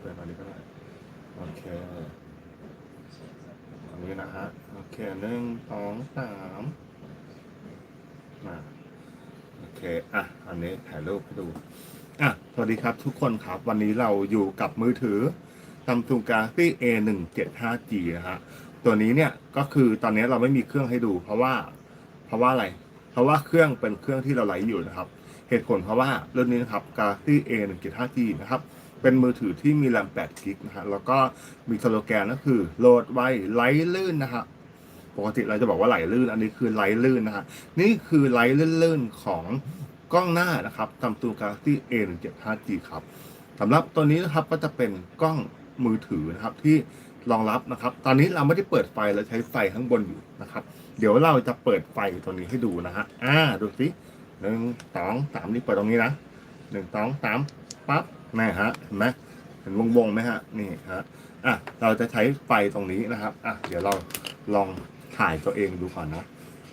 เปิดตอนนี้ก็ได้โอเคตรงนี้นะฮะโอเคหนึ่งสองสามมาโอเคอะอันนี้ถ่ายรูปให้ดูอะสวัสดีครับทุกคนครับ วันนี้เราอยู่กับมือถือ Samsung Galaxy A 1 7 5 G นะฮะตัวนี้เนี่ยก็คือตอนนี้เราไม่มีเครื่องให้ดู เพราะว่า เพราะว่าอะไร เพราะว่าเครื่องเป็นเครื่องที่เราไลฟ์อยู่นะครับ เหตุผลเพราะว่าเรื่องนี้นะครับ Galaxy A 1 7 5 G นะครับ เป็นมือถือที่มีแรม8กิกนะฮะแล้วก็มีสโลแกนก็คือโหลดไวไร้ลื่นนะฮะปกติเราจะบอกว่าไหลลื่น อันนี้คือไร้ลื่นนะฮะนี่คือไร้ลื่นๆของกล้องหน้านะครับ Samsung Galaxy A 1 7 5 G ครับสำหรับตัวนี้นะครับก็จะเป็นกล้องมือถือนะครับที่รองรับนะครับ ตอนนี้เราไม่ได้เปิดไฟเราใช้ไฟข้างบนอยู่นะครับ เดี๋ยวเราจะเปิดไฟตัวนี้ให้ดูนะฮะอ่าดูสิหนึ่งสองสามนี่เปิดตรงนี้นะหนึ่งสองสามปั๊บ นะฮะเห็นไหมเห็นวงวงๆไหมฮะนี่ฮะอะเราจะใช้ไฟตรงนี้นะครับอะเดี๋ยวเราลองถ่ายตัวเองดูก่อนนะ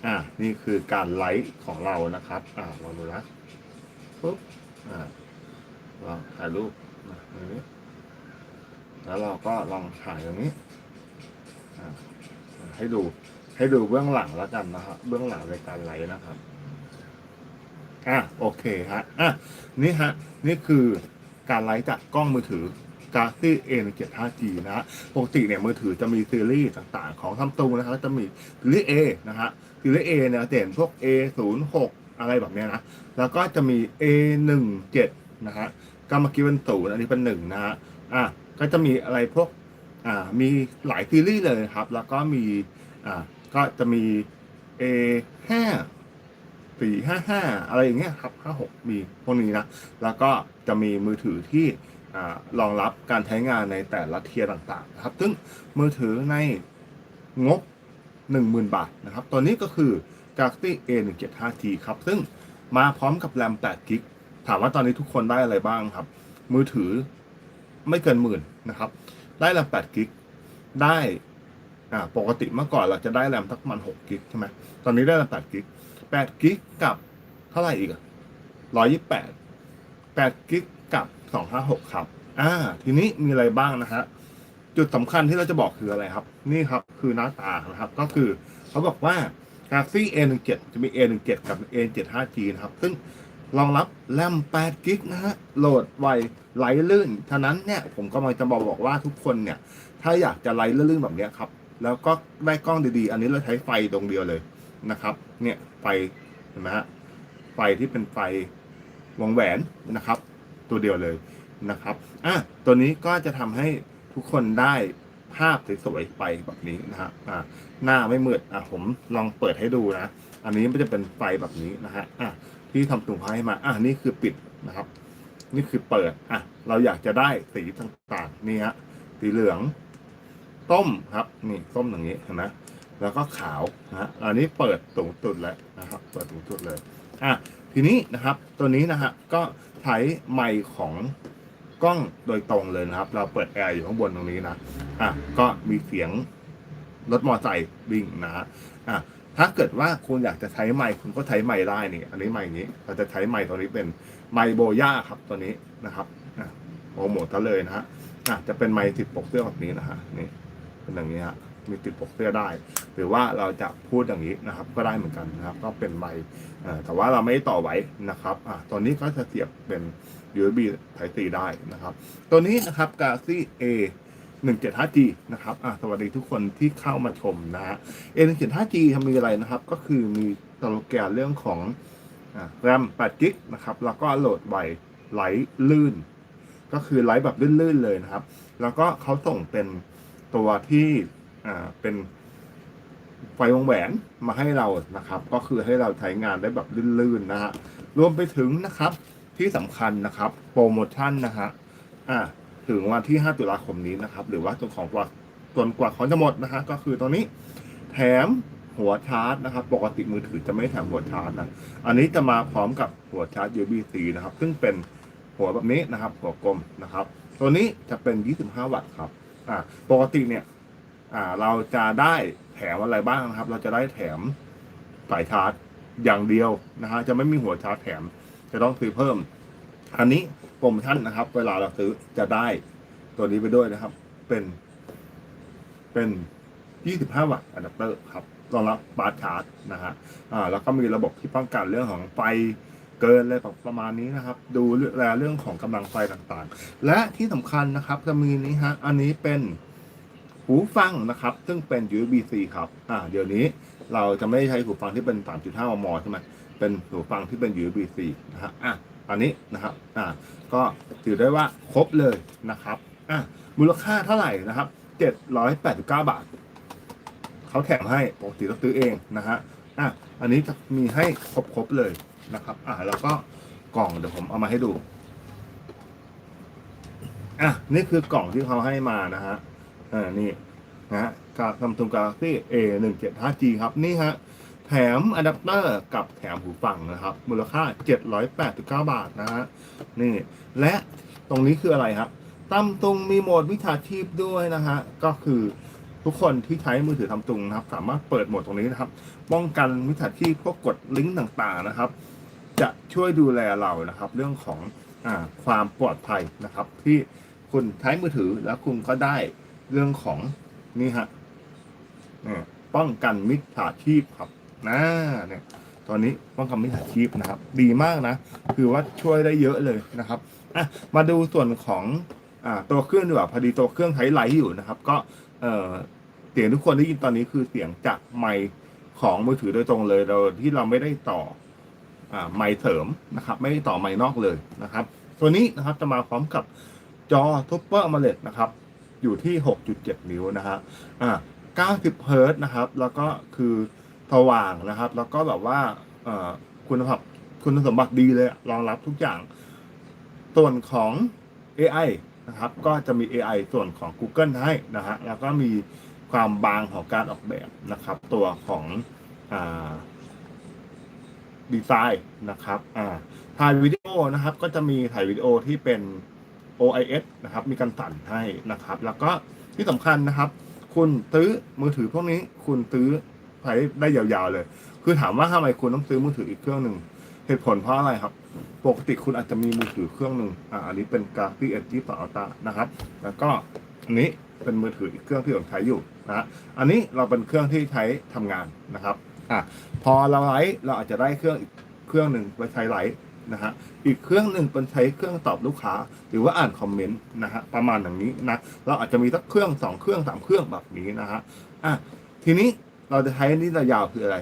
อะนี่คือการไลฟ์ของเรานะครับอะลองดูนะปุ๊บอะลองถ่ายรูปนะนี้แล้วเราก็ลองถ่ายตรงนี้อะให้ดูให้ดูเบื้องหลังแล้วกันนะครับเบื้องหลังในการไลฟ์นะครับอะโอเคฮะอะนี่ฮะนี่คือ การไลฟ์จากกล้องมือถือ Galaxy A75G นะฮะปกติเนี่ยมือถือจะมีซีรีส์ต่างๆ ของซัมซุงนะครับจะมีซีรีส์ A นะฮะซีรีส์ A เนี่ยเห็นพวก A06 อะไรแบบเนี้ยนะ แล้วก็จะมี A17 นะฮะก็เมื่อกี้เป็นศูนย์อันนี้เป็นหนึ่งนะฮะอะก็จะมีอะไรพวกอ่ามีหลายซีรีส์เลยครับ แล้วก็มีอ่าก็จะมี A ห้า สี่ห้าห้าอะไรอย่างเงี้ยครับห้าหกมีพวกนี้นะ แล้วก็จะมีมือถือที่อรองรับการใช้งานในแต่ละเทียร์ต่างๆนะครับ ซึ่งมือถือในงบ 10,000 บาทนะครับ ตัวนี้ก็คือ Galaxy A175G ครับ ซึ่งมาพร้อมกับแรม8กิกถามว่าตอนนี้ทุกคนได้อะไรบ้างครับ มือถือไม่เกินหมื่นนะครับ ได้แรม8กิกได้อ่าปกติเมื่อก่อนเราจะได้แรมสักประมัน6กิกใช่ไหมตอนนี้ได้แรม8กิก 8กิกกับเท่าไหร่อีกอะ128 8กิกกับ 256 ครับ อ่า ทีนี้มีอะไรบ้างนะฮะ จุดสำคัญที่เราจะบอกคืออะไรครับ นี่ครับคือหน้าตานะครับ ก็คือเขาบอกว่า Galaxy A17 จะมี A17 กับ A75G นะครับ ซึ่งรองรับแรม8กิกนะฮะ โหลดไวไหลลื่น ฉะนั้นเนี่ยผมก็มาจะบอกบอกว่าทุกคนเนี่ย ถ้าอยากจะไหลลื่นแบบนี้ครับ แล้วก็ได้กล้องดีๆ อันนี้เราใช้ไฟตรงเดียวเลย นะครับ เนี่ยไฟเห็นไหมฮะไฟที่เป็นไฟวงแหวนนะครับ ตัวเดียวเลยนะครับอะตัวนี้ก็จะทำให้ทุกคนได้ภาพสวยๆไปแบบนี้นะฮะอะหน้าไม่มืดอะผมลองเปิดให้ดูนะ อันนี้มันจะเป็นไฟแบบนี้นะฮะอะที่ทำตุงให้มาอะนี่คือปิดนะครับ นี่คือเปิดอะเราอยากจะได้สีต่างๆนี่ฮะสีเหลือง ต้มครับ นี่ต้มอย่างนี้เห็นไหม แล้วก็ขาวนะฮะอันนี้เปิดสูงสุดแล้วนะครับ เปิดสูงสุดเลย อะ ทีนี้นะครับ ตัวนี้นะฮะ ก็ใช้ไมค์ของกล้องโดยตรงเลยนะครับ เราเปิดแอร์อยู่ข้างบนตรงนี้นะ อะ ก็มีเสียงรถมอเตอร์ไซค์วิ่งนะฮะ อะ ถ้าเกิดว่าคุณอยากจะใช้ไมค์คุณก็ใช้ไมค์ได้นี่ อันนี้ไมค์นี้ เราจะใช้ไมค์ตัวนี้เป็นไมค์โบย่าครับตัวนี้นะครับอะโปรโมทซะเลยนะฮะ อะ จะเป็นไมค์ติดปกเสื้อแบบนี้นะฮะ นี่ เป็นอย่างนี้ฮะ มีติดปกเสื้อได้ หรือว่าเราจะพูดอย่างนี้นะครับก็ได้เหมือนกันนะครับก็เป็นไมค์เอ่อแต่ว่าเราไม่ต่อไว้นะครับอะตัวนี้ก็จะเสียบเป็น USB Type C ได้นะครับ ตัวนี้นะครับ Galaxy A 175G นะครับอะสวัสดีทุกคนที่เข้ามาชมนะฮะ A 175G ทำมีอะไรนะครับ ก็คือมีสโลแกนเรื่องของอแรม8 g b นะครับ แล้วก็โหลดไวไหลลื่น ก็คือไหลแบบลื่นๆเลยนะครับ แล้วก็เขาส่งเป็นตัวที่ อ่าเป็นไฟวงแหวนมาให้เรานะครับ ก็คือให้เราใช้งานได้แบบลื่นๆนะฮะรวมไปถึงนะครับที่สำคัญนะครับ โปรโมชั่นนะฮะอ่าถึงวันที่ 5 ตุลาคมนี้นะครับ หรือว่าจนของกว่าจนกว่าของจะหมดนะฮะก็คือตัวนี้แถมหัวชาร์จนะครับ ปกติมือถือจะไม่แถมหัวชาร์จนะอันนี้จะมาพร้อมกับหัวชาร์จ USB-C นะครับ ซึ่งเป็นหัวแบบนี้นะครับ หัวกลมนะครับ ตัวนี้จะเป็น 25 วัตต์ครับอ่าปกติเนี่ย อ่าเราจะได้แถมอะไรบ้างนะครับ เราจะได้แถมสายชาร์จอย่างเดียวนะฮะจะไม่มีหัวชาร์จแถม จะต้องซื้อเพิ่ม อันนี้โปรโมชั่นนะครับ เวลาเราซื้อจะได้ตัวนี้ไปด้วยนะครับ เป็น เป็น25วัตต์อะแดปเตอร์ครับรองรับบาร์ชาร์จนะฮะอ่าแล้วก็มีระบบที่ป้องกันเรื่องของไฟเกินอะไรประมาณนี้นะครับ ดูแลเรื่องของกำลังไฟต่างๆ และที่สำคัญนะครับจะมีนี้ฮะอันนี้เป็น หูฟังนะครับ ซึ่งเป็น USB-C ครับอ่าเดี๋ยวนี้เราจะไม่ใช้หูฟังที่เป็น 3.5 มม ใช่ไหมเป็นหูฟังที่เป็น USB-C นะฮะอะอันนี้นะครับอ่าก็ถือได้ว่าครบเลยนะครับอะมูลค่าเท่าไหร่นะครับ 789 บาท เขาแถมให้ปกติต้องซื้อเองนะฮะอะอันนี้จะมีให้ครบๆเลยนะครับอะแล้วก็กล่องเดี๋ยวผมเอามาให้ดูอะนี่คือกล่องที่เขาให้มานะฮะ อ่านี่นะฮะกาซัมซุงกาแล็กซี่ A 1 7 5 G ครับนี่ฮะแถมอะแดปเตอร์กับแถมหูฟังนะครับ มูลค่า 789 บาทนะฮะนี่ และตรงนี้คืออะไรครับซัมซุงมีโหมดวิชาชีพด้วยนะฮะก็คือทุกคนที่ใช้มือถือทำตุงนะครับ สามารถเปิดโหมดตรงนี้นะครับ ป้องกันมิจฉาชีพพวกกดลิงก์ต่างๆนะครับ จะช่วยดูแลเรานะครับ เรื่องของอความปลอดภัยนะครับ ที่คุณใช้มือถือแล้วคุณก็ได้ เรื่องของนี่ฮะเนี่ยป้องกันมิจฉาชีพครับนะเนี่ยตอนนี้ป้องกันมิจฉาชีพนะครับ ดีมากนะ คือว่าช่วยได้เยอะเลยนะครับอะมาดูส่วนของอ่าตัวเครื่องดีกว่าพอดีตัวเครื่องใช้ไลท์อยู่นะครับ ก็เออเสียงทุกคนได้ยินตอนนี้คือเสียงจากไมค์ของมือถือโดยตรงเลยโดยที่เราไม่ได้ต่ออไมค์เสริมนะครับ ไม่ได้ต่อไมค์นอกเลยนะครับ ตัวนี้นะครับจะมาพร้อมกับจอทูปเปอร์มาเลตนะครับ อยู่ที่ 6.7 นิ้วนะฮะอ่า90เฮิร์ตซ์นะครับ แล้วก็คือสว่างนะครับ แล้วก็แบบว่าเอ่อคุณภาพคุณสมบัติดีเลยรองรับทุกอย่าง ส่วนของ AI นะครับ ก็จะมี AI ส่วนของ Google ให้นะฮะ แล้วก็มีความบางของการออกแบบนะครับ ตัวของอ่าดีไซน์นะครับอ่าถ่ายวิดีโอนะครับ ก็จะมีถ่ายวิดีโอที่เป็น OIS นะครับ มีการสั่นให้นะครับ แล้วก็ที่สำคัญนะครับ คุณซื้อมือถือพวกนี้ คุณซื้อใช้ได้ยาวๆเลย คือถามว่าทำไมคุณต้องซื้อมือถืออีกเครื่องหนึ่งเหตุผลเพราะอะไรครับ ปกติคุณอาจจะมีมือถือเครื่องหนึ่งอ่าอันนี้เป็น Galaxy S 2 Ultra นะครับ แล้วก็อันนี้เป็นมือถืออีกเครื่องที่ผมใช้อยู่นะฮะอันนี้เราเป็นเครื่องที่ใช้ทำงานนะครับอะพอเราไลฟ์เราอาจจะได้เครื่องอีกเครื่องหนึ่งไปใช้ไลฟ์นะฮะ อีกเครื่องหนึ่งเป็นใช้เครื่องตอบลูกค้า หรือว่าอ่านคอมเมนต์นะฮะประมาณอย่างนี้นะเราอาจจะมีสักเครื่องสองเครื่องสามเครื่องแบบนี้นะฮะอะทีนี้เราจะใช้นี่ระยาวคืออะไร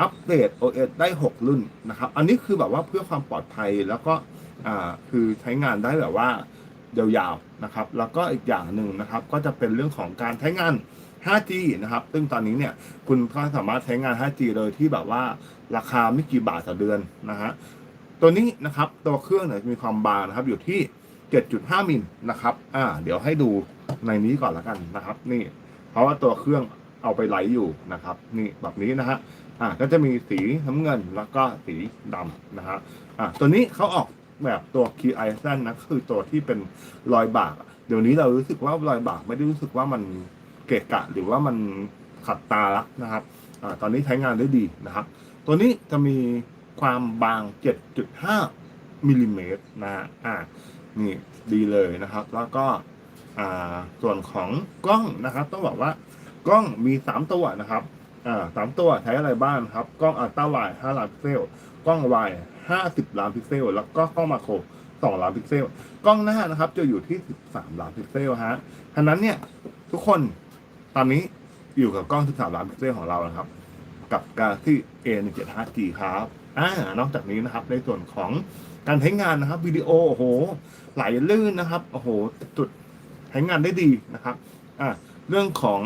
อัปเดต OS ได้ 6 รุ่นนะครับ อันนี้คือแบบว่าเพื่อความปลอดภัยแล้วก็อ่าคือใช้งานได้แบบว่ายาวๆนะครับ แล้วก็อีกอย่างหนึ่งนะครับ ก็จะเป็นเรื่องของการใช้งาน 5G นะครับ ซึ่งตอนนี้เนี่ยคุณก็สามารถใช้งาน 5G โดยที่แบบว่าราคาไม่กี่บาทต่อเดือนนะฮะ ตัวนี้นะครับตัวเครื่องเนี่ยมีความบางนะครับ อยู่ที่ 7.5 มิลนะครับ อ่า เดี๋ยวให้ดูในนี้ก่อนละกันนะครับ นี่ เพราะว่าตัวเครื่องเอาไปไหลอยู่นะครับ นี่แบบนี้นะฮะอ่าก็จะมีสีน้ำเงินแล้วก็สีดำนะฮะอ่าตัวนี้เขาออกแบบตัว Key i s o n นะคือตัวที่เป็นรอยบาก เดี๋ยวนี้เรารู้สึกว่ารอยบากไม่ได้รู้สึกว่ามันเกะกะ หรือว่ามันขัดตาละนะครับอ่าตอนนี้ใช้งานได้ดีนะครับ ตัวนี้จะมี ความบาง 7.5มิลลิเมตรนะอ่านี่ดีเลยนะครับ แล้วก็อ่าส่วนของกล้องนะครับ ต้องบอกว่ากล้องมี 3 ตัวนะครับอ่าสามตัวใช้อะไรบ้างครับ กล้องอัลตร้าไวด์5ล้านพิกเซล กล้องไวด์50 ล้านพิกเซล แล้วก็กล้องมาโคร2ล้านพิกเซล กล้องหน้านะครับ จะอยู่ที่ 13 ล้านพิกเซลฮะฉะนั้นเนี่ยทุกคนตอนนี้อยู่กับกล้อง 13 ล้านพิกเซลของเรานะครับ กับ Galaxy A175G ครับ อ่านอกจากนี้นะครับในส่วนของการใช้งานนะครับวิดีโอโอ้โหไหลลื่นนะครับโอ้โหจุดใช้งานได้ดีนะครับอ่าเรื่องของ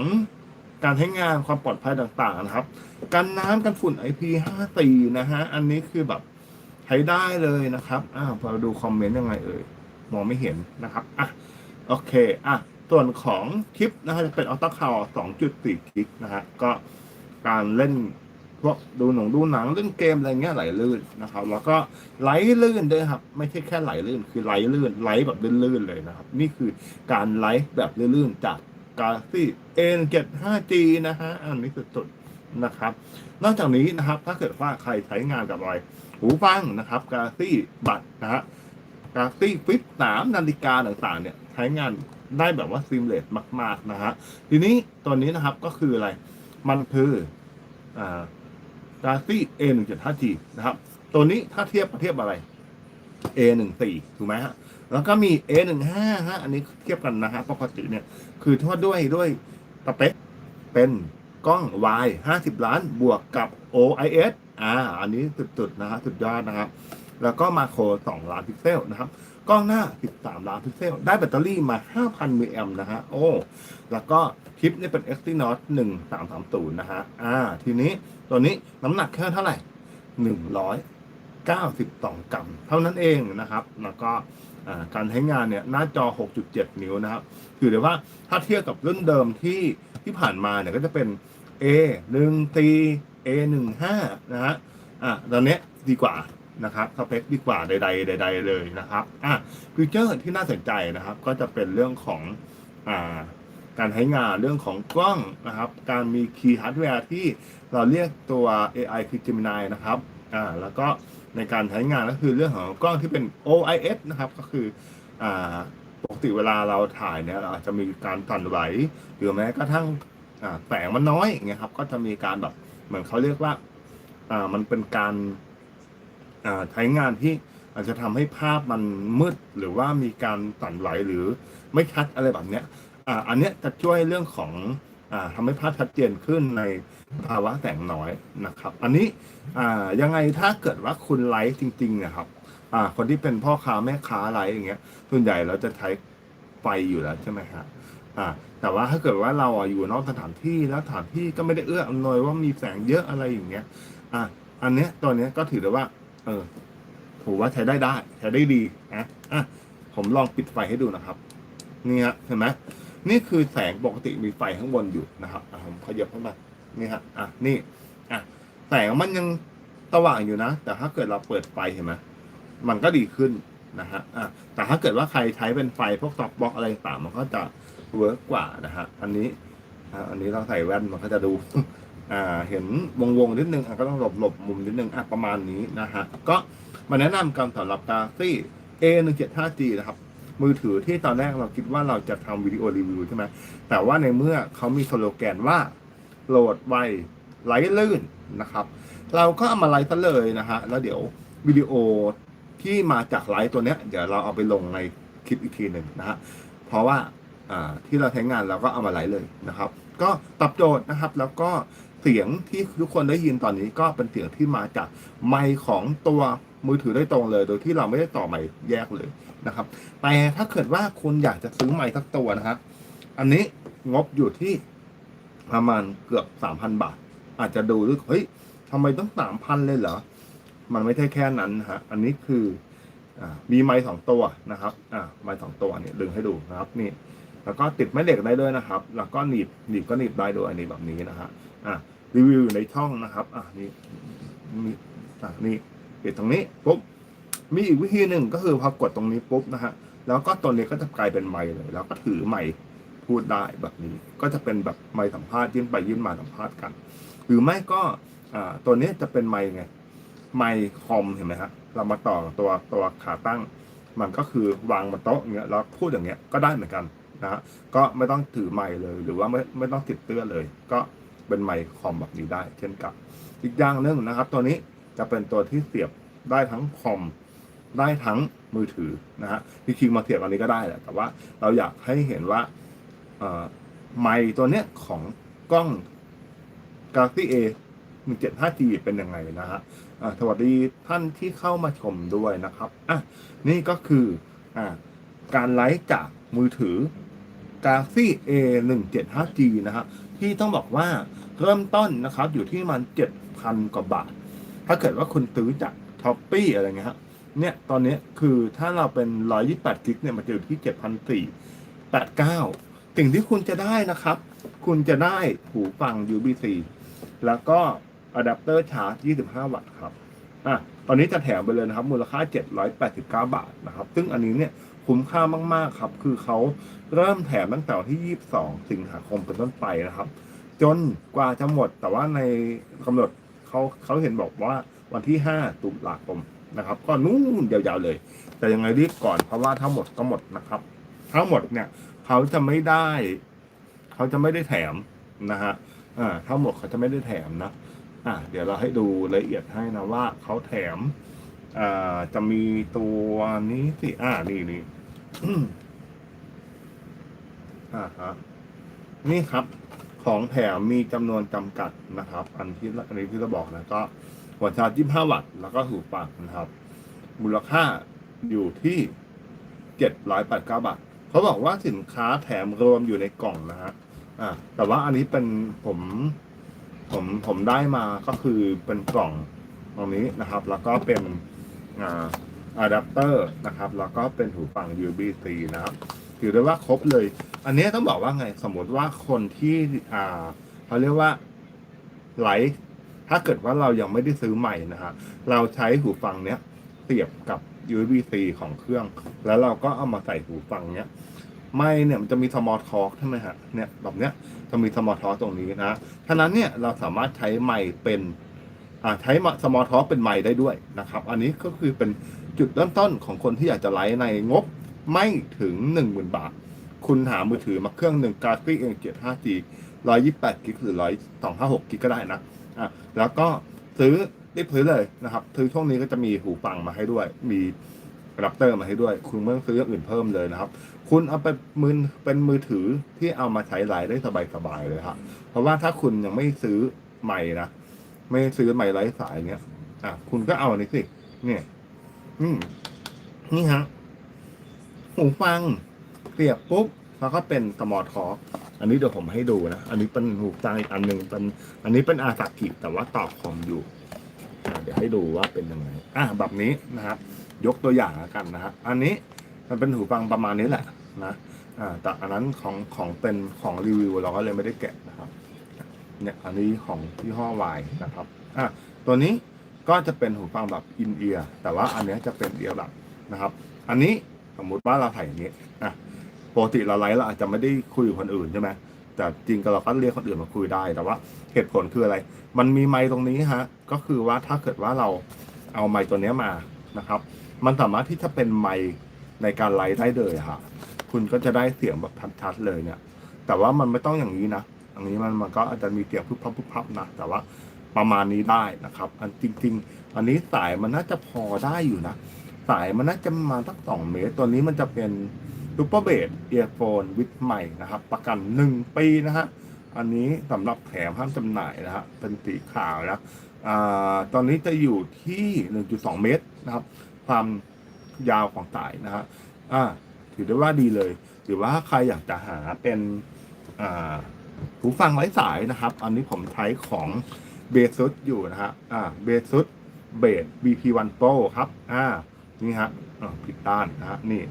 การใช้งานความปลอดภัยต่างๆนะครับ กันน้ำกันฝุ่น IP54 นะฮะอันนี้คือแบบใช้ได้เลยนะครับอ้าวเราดูคอมเมนต์ยังไงเอ่ยมองไม่เห็นนะครับอะโอเคอะส่วนของคลิปนะฮะจะเป็นออโต้คาว2.4กิกนะฮะก็การเล่น พวกดูหนังดูหนังเล่นเกมอะไรเงี้ยไหลลื่นนะครับ แล้วก็ไหลลื่นด้วยครับ ไม่ใช่แค่ไหลลื่น คือไหลลื่นไหลแบบลื่นๆเลยนะครับ นี่คือการไหลแบบลื่นๆจาก Galaxy N75G นะฮะอันนี้สุดๆนะครับ นอกจากนี้นะครับ ถ้าเกิดว่าใครใช้งานกับอะไร หูฟังนะครับ Galaxy บัตนะฮะ Galaxy Flip 3นาฬิกาต่างๆเนี่ยใช้งานได้แบบว่าซิมเลสมาก ๆ นะฮะ ทีนี้ตัวนี้นะครับก็คืออะไร มันคืออ่า Galaxy A 1 7 5 G นะครับ ตัวนี้ถ้าเทียบเทียบอะไร A 1 4ถูกไหมฮะ แล้วก็มี A 1 5ฮะ อันนี้เทียบกันนะฮะปกติเนี่ย คือทั่วด้วยด้วยสเปคเป็นกล้อง Y 50 ล้านบวกกับ OIS อ่า อันนี้สุดๆนะฮะ สุดยอดนะครับ แล้วก็มาโคร 2 ล้านพิกเซลนะครับ กล้องหน้า 13 ล้านพิกเซล ได้แบตเตอรี่มา 5,000มิลลิแอมป์นะฮะ โอ้ แล้วก็ ชิปนี่เป็น Exynos 1330 นะฮะ อ่า ทีนี้ตัวนี้น้ำหนักแค่เท่าไหร่ 192 กรัม เท่านั้นเองนะครับ แล้วก็การใช้งานเนี่ยหน้าจอ 6.7 นิ้วนะครับ ถือได้ว่าถ้าเทียบกับรุ่นเดิมที่ที่ผ่านมาเนี่ยก็จะเป็น A 1 4 A 1 5นะฮะ อะตอนนี้ดีกว่านะครับสเปคดีกว่าใด ๆ ใด ๆ เลยนะครับ อะฟีเจอร์ที่น่าสนใจนะครับ ก็จะเป็นเรื่องของอ่า การใช้งานเรื่องของกล้องนะครับ การมีคีย์ฮาร์ดแวร์ที่เราเรียกตัว AI คือ Gemini นะครับอ่าแล้วก็ในการใช้งานก็คือเรื่องของกล้องที่เป็น OIS นะครับก็คืออ่าปกติเวลาเราถ่ายเนี่ยเราอาจจะมีการสั่นไหวหรือแม้กระทั่งแสงมันน้อยอย่างเงี้ยครับก็จะมีการแบบเหมือนเขาเรียกว่าอ่ามันเป็นการอ่าใช้งานที่อาจจะทำให้ภาพมันมืดหรือว่ามีการสั่นไหวหรือไม่ชัดอะไรแบบเนี้ย อ่าอันเนี้ยจะช่วยเรื่องของอ่าทำให้ภาพชัดเจนขึ้นในภาวะแสงน้อยนะครับ อันนี้อ่ายังไงถ้าเกิดว่าคุณไลฟ์จริงๆนะครับอ่าคนที่เป็นพ่อค้าแม่ค้าไลฟ์อย่างเงี้ยส่วนใหญ่เราจะใช้ไฟอยู่แล้วใช่ไหมครับอ่าแต่ว่าถ้าเกิดว่าเราอะอยู่นอกสถานที่แล้วสถานที่ก็ไม่ได้เอื้ออำนวยว่ามีแสงเยอะอะไรอย่างเงี้ยอะอันเนี้ยตัวเนี้ยก็ถือได้ว่า เออถือว่าใช้ได้ได้ใช้ได้ดีนะอะผมลองปิดไฟให้ดูนะครับนี่ฮะเห็นไหม นี่คือแสงปกติมีไฟข้างบนอยู่นะครับผมขยับเข้ามานี่ฮะอะนี่อะแสงมันยังสว่างอยู่นะ แต่ถ้าเกิดเราเปิดไฟเห็นไหมมันก็ดีขึ้นนะฮะอะแต่ถ้าเกิดว่าใครใช้เป็นไฟพวกซอฟบล็อกอะไรต่างมันก็จะเวิร์กกว่านะฮะอันนี้อะอันนี้เราใส่แว่นมันก็จะดูอ่าเห็นวงวงๆนิดนึงอะก็ต้องหลบหลบมุมนิดนึงอะประมาณนี้นะฮะก็มาแนะนำกันสำหรับ Galaxy A 1 7 5 G นะครับ มือถือที่ตอนแรกเราคิดว่าเราจะทำวิดีโอรีวิวใช่ไหมแต่ว่าในเมื่อเขามีสโลแกนว่าโหลดไวไร้ลื่นนะครับ เราก็เอามาไลฟ์ซะเลยนะฮะแล้วเดี๋ยววิดีโอที่มาจากไลฟ์ตัวเนี้ยเดี๋ยวเราเอาไปลงในคลิปอีกทีหนึ่งนะฮะเพราะว่าอ่าที่เราใช้งานเราก็เอามาไลฟ์เลยนะครับ ก็ตอบโจทย์นะครับแล้วก็เสียงที่ทุกคนได้ยินตอนนี้ก็เป็นเสียงที่มาจากไมค์ของตัวมือถือได้ตรงเลย โดยที่เราไม่ได้ต่อไมค์แยกเลย นะครับ แต่ถ้าเกิดว่าคุณอยากจะซื้อไมค์สักตัวนะครับ อันนี้งบอยู่ที่ประมาณเกือบสามพันบาท อาจจะดูด้วยเฮ้ยทำไมต้องสามพันเลยเหรอ มันไม่ใช่แค่นั้นนะฮะ อันนี้คืออมีไม้สองตัวนะครับ อ่าไม้สองตัวเนี่ยดึงให้ดูนะครับ นี่ แล้วก็ติดแม่เหล็กได้ด้วยนะครับ แล้วก็หนีบหนีบก็หนีบได้ด้วยอันนี้แบบนี้นะฮะ อ่ารีวิวอยู่ในช่องนะครับ อ่านี่นี่อ่านี่ปิดตรงนี้ปุ๊บ มีอีกวิธีหนึ่งก็คือพอกดตรงนี้ปุ๊บนะฮะแล้วก็ตัวนี้ก็จะกลายเป็นไมค์เลย แล้วก็ถือไมค์พูดได้แบบนี้ ก็จะเป็นแบบไมค์สัมภาษณ์ยื่นไปยื่นมาสัมภาษณ์กัน หรือไม่ก็ตัวนี้จะเป็นไมค์ไงไมค์คอมเห็นไหมฮะเรามาต่อตัวตัวขาตั้ง มันก็คือวางบนโต๊ะเงี้ยแล้วพูดอย่างเงี้ยก็ได้เหมือนกันนะฮะก็ไม่ต้องถือไมค์เลย หรือว่าไม่ไม่ต้องติดเตื้อเลย ก็เป็นไมค์คอมแบบนี้ได้ เช่นกับ อีกอย่างหนึ่งนะครับ ตัวนี้จะเป็นตัวที่เสียบได้ทั้งคอม ได้ทั้งมือถือนะฮะที่คิงมาเสียบอันนี้ก็ได้แหละแต่ว่าเราอยากให้เห็นว่าไมค์ตัวเนี้ยของกล้อง Galaxy A 175G เป็นยังไงนะฮะอ่าสวัสดีท่านที่เข้ามาชมด้วยนะครับ อะ นี่ก็คืออ่าการไลฟ์จากมือถือ Galaxy A 175G นะฮะที่ต้องบอกว่าเริ่มต้นนะครับ อยู่ที่มัน 7,000 กว่าบาท ถ้าเกิดว่าคุณซื้อจากช้อปปี้อะไรเงี้ยฮะ เนี่ยตอนนี้คือถ้าเราเป็น 128กิกเนี่ยมันจะอยู่ที่ 7,489 สิ่งที่คุณจะได้นะครับ คุณจะได้หูฟัง USB-C แล้วก็อะแดปเตอร์ชาร์จ 25 วัตต์ครับอะตอนนี้จะแถมไปเลยนะครับ มูลค่า 789 บาทนะครับ ซึ่งอันนี้เนี่ยคุ้มค่ามาก ๆ ครับ คือเขาเริ่มแถมตั้งแต่วันที่ 22 สิงหาคมเป็นต้นไปนะครับ จนกว่าจะหมด แต่ว่าในกำหนดเขาเขาเห็นบอกว่าวันที่ 5 ตุลาคม นะครับ ก็นู่นยาวๆเลย แต่ยังไงรีบก่อนเพราะว่าทั้งหมดก็หมดนะครับ ทั้งหมดเนี่ยเขาจะไม่ได้ เขาจะไม่ได้แถมนะฮะอ่าทั้งหมดเขาจะไม่ได้แถมนะอ่าเดี๋ยวเราให้ดูรายละเอียดให้นะว่าเขาแถมอ่าจะมีตัวนี้สิอ่านี่นี่อ่าฮะนี่ครับของแถมมีจำนวนจำกัดนะครับ อันที่อันนี้ที่เราบอกนะก็ หัวชาร์จ25 วัตต์ แล้วก็หูฟังนะครับ มูลค่าอยู่ที่ 789 บาท เขาบอกว่าสินค้าแถมรวมอยู่ในกล่องนะฮะอ่าแต่ว่าอันนี้เป็นผมผมผมได้มาก็คือเป็นกล่องตรงนี้นะครับ แล้วก็เป็นอ่าอะแดปเตอร์นะครับ แล้วก็เป็นหูฟัง USB-C นะครับถือได้ว่าครบเลย อันนี้ต้องบอกว่าไงสมมติว่าคนที่อ่าเขาเรียกว่าไลฟ์ ถ้าเกิดว่าเรายังไม่ได้ซื้อใหม่นะฮะเราใช้หูฟังเนี้ยเสียบกับ USB-C ของเครื่อง แล้วเราก็เอามาใส่หูฟังเนี้ยไม่เนี่ยมันจะมี small talk ใช่ไหมฮะเนี่ยแบบเนี้ยจะมี small talk ตรงนี้นะฉะนั้นเนี่ยเราสามารถใช้ไมค์เป็นอ่าใช้ small talk เป็นไมค์ได้ด้วยนะครับ อันนี้ก็คือเป็นจุดเริ่มต้นของคนที่อยากจะไลฟ์ในงบไม่ถึง 10,000 บาท คุณหามือถือมาเครื่องหนึ่ง Galaxy A7 5G 128กิกหรือ126กิกก็ได้นะ อะแล้วก็ซื้อรีบซื้อเลยนะครับซื้อช่วงนี้ก็จะมีหูฟังมาให้ด้วย มีอะแดปเตอร์มาให้ด้วย คุณไม่ต้องซื้ออย่างอื่นเพิ่มเลยนะครับ คุณเอาไปมือเป็นมือถือที่เอามาใช้ไลน์ได้สบายๆเลยครับเพราะว่าถ้าคุณยังไม่ซื้อใหม่นะไม่ซื้อใหม่ไร้สายเนี้ยอะคุณก็เอาอันนี้สิเนี่ยอืมนี่ฮะหูฟังเสียบปุ๊บแล้วก็เป็นสมอทคอ อันนี้เดี๋ยวผมให้ดูนะ อันนี้เป็นหูฟังอีกอันหนึ่งเป็นอันนี้เป็นอาสากิแต่ว่าตอบคอมอยู่เดี๋ยวให้ดูว่าเป็นยังไงอะแบบนี้นะครับ ยกตัวอย่างกันนะฮะอันนี้มันเป็นหูฟังประมาณนี้แหละนะอ่าแต่อันนั้นของของเป็นของรีวิวเราก็เลยไม่ได้แกะนะครับเนี่ยอันนี้ของยี่ห้อวายนะครับอะตัวนี้ก็จะเป็นหูฟังแบบอินเอียร์แต่ว่าอันเนี้ยจะเป็นเอียร์แบบนะครับ อันนี้สมมุติว่าเราถ่ายอย่างนี้อะ ปกติเราไลฟ์เราอาจจะไม่ได้คุยกับคนอื่นใช่ไหมแต่จริงก็เราก็เรียกคนอื่นมาคุยได้แต่ว่าเหตุผลคืออะไร มันมีไมค์ตรงนี้ฮะก็คือว่าถ้าเกิดว่าเราเอาไมค์ตัวนี้มานะครับ มันสามารถที่จะเป็นไมค์ในการไลฟ์ได้เลยฮะคุณก็จะได้เสียงแบบชัดๆเลยเนี่ย แต่ว่ามันไม่ต้องอย่างนี้นะอันนี้มันมันก็อาจจะมีเสียงพุบพับพุบพับนะแต่ว่าประมาณนี้ได้นะครับ อันจริง ๆ อันนี้สายมันน่าจะพอได้อยู่นะ สายมันน่าจะมาณสักสองเมตร ตัวนี้มันจะเป็น ซูเปอร์เบสเอียร์โฟนวิดใหม่นะครับ ประกันหนึ่งปีนะฮะ อันนี้สำหรับแถมห้ามจำหน่ายนะฮะ เป็นสีขาวนะอ่าตอนนี้จะอยู่ที่ 1.2 เมตรนะครับ ความยาวของสายนะฮะอ่าถือได้ว่าดีเลย หรือว่าใครอยากจะหาเป็นอ่าหูฟังไร้สายนะครับ อันนี้ผมใช้ของเบสุดอยู่นะฮะ อ่า เบสุดเบส BP1 Pro ครับ อ่า นี่ฮะอ่าผิดด้านนะฮะ นี่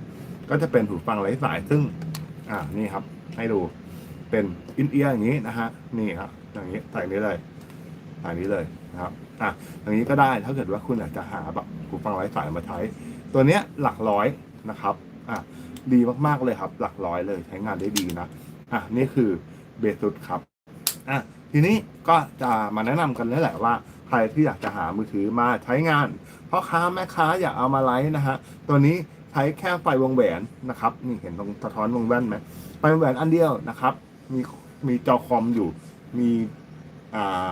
ก็จะเป็นหูฟังไร้สายซึ่ง อ่านี่ครับ ให้ดูเป็นอินเอียร์อย่างนี้นะฮะนี่ครับอย่างนี้ใส่นี้เลยใส่นี้เลยนะครับอะอย่างนี้ก็ได้ถ้าเกิดว่าคุณอยากจะหาแบบหูฟังไร้สายมาใช้ ตัวเนี้ยหลักร้อยนะครับอะดีมากๆเลยครับ หลักร้อยเลยใช้งานได้ดีนะอะนี่คือเบสุดครับอะทีนี้ก็จะมาแนะนำกันนี่แหละว่าใครที่อยากจะหามือถือมาใช้งานพ่อค้าแม่ค้าอยากเอามาไลฟ์นะฮะตัวนี้ ใช้แค่ไฟวงแหวนนะครับนี่เห็นตรงสะท้อนวงแว่นไหมไฟวงแหวนอันเดียวนะครับ มีมีจอคอมอยู่ มีอ่า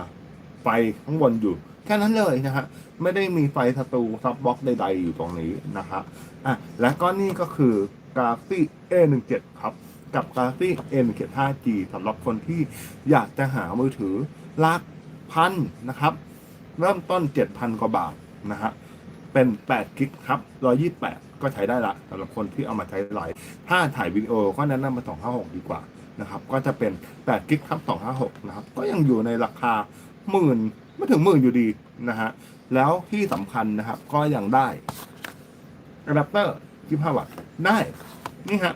ไฟข้างบนอยู่ แค่นั้นเลยนะฮะไม่ได้มีไฟสตูซับบล็อกใดๆอยู่ตรงนี้นะครับอะและก็นี่ก็คือ Galaxy A17 ครับกับ Galaxy A17 5G สำหรับคนที่อยากจะหามือถือหลักพันนะครับ เริ่มต้น 7,000 กว่าบาทนะฮะเป็น8กิกครับ128 ก็ใช้ได้ละสำหรับคนที่เอามาใช้ไลฟ์ถ้าถ่ายวิดีโอก็แนะนำมา256 ดีกว่านะครับ ก็จะเป็น8กิกครับ256 นะครับ ก็ยังอยู่ในราคาหมื่นไม่ถึงหมื่นอยู่ดีนะฮะ แล้วที่สำคัญนะครับ ก็ยังได้อะแดปเตอร์25วัตต์ได้ นี่ฮะ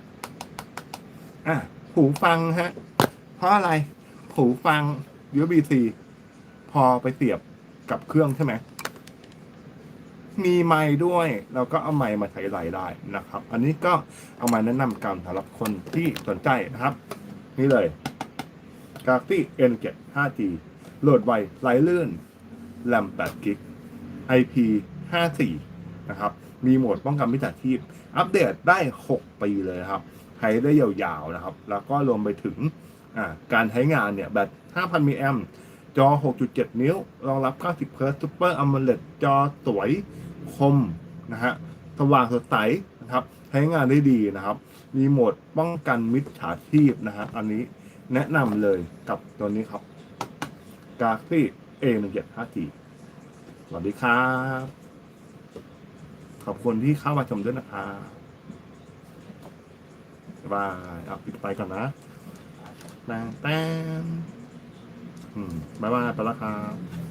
อะหูฟังฮะ เพราะอะไร หูฟัง USB-C พอไปเสียบกับเครื่องใช่ไหม มีไม้ด้วย เราก็เอาไม้มาใช้ไลได้นะครับ อันนี้ก็เอามาแนะนำกันสำหรับคนที่สนใจนะครับ นี่เลย Galaxy N7 5G โหลดไวไหลลื่นแรม8กิก IP 54นะครับ มีโหมดป้องกันมิจฉาชีพ อัปเดตได้ 6 ปีเลยครับใช้ได้ยาวๆนะครับ แล้วก็รวมไปถึงการใช้งานเนี่ยแบต 5,000มิลลิแอมป์ จอ 6.7 นิ้ว รองรับ 90 เฮิร์ตซูเปอร์อัมโมเลดจอสวยคมนะฮะ สว่างสดใสนะครับ ใช้งานได้ดีนะครับ มีโหมดป้องกันมิจฉาชีพนะฮะ อันนี้แนะนำเลยกับตัวนี้ครับ g a ซี่ A175T สวัสดีครับ ขอบคุณที่เข้ามาชมด้วยนะครับบายบายอะปิดไปก่อนนะแตงแตง อืมบ๊ายบายไปละครับ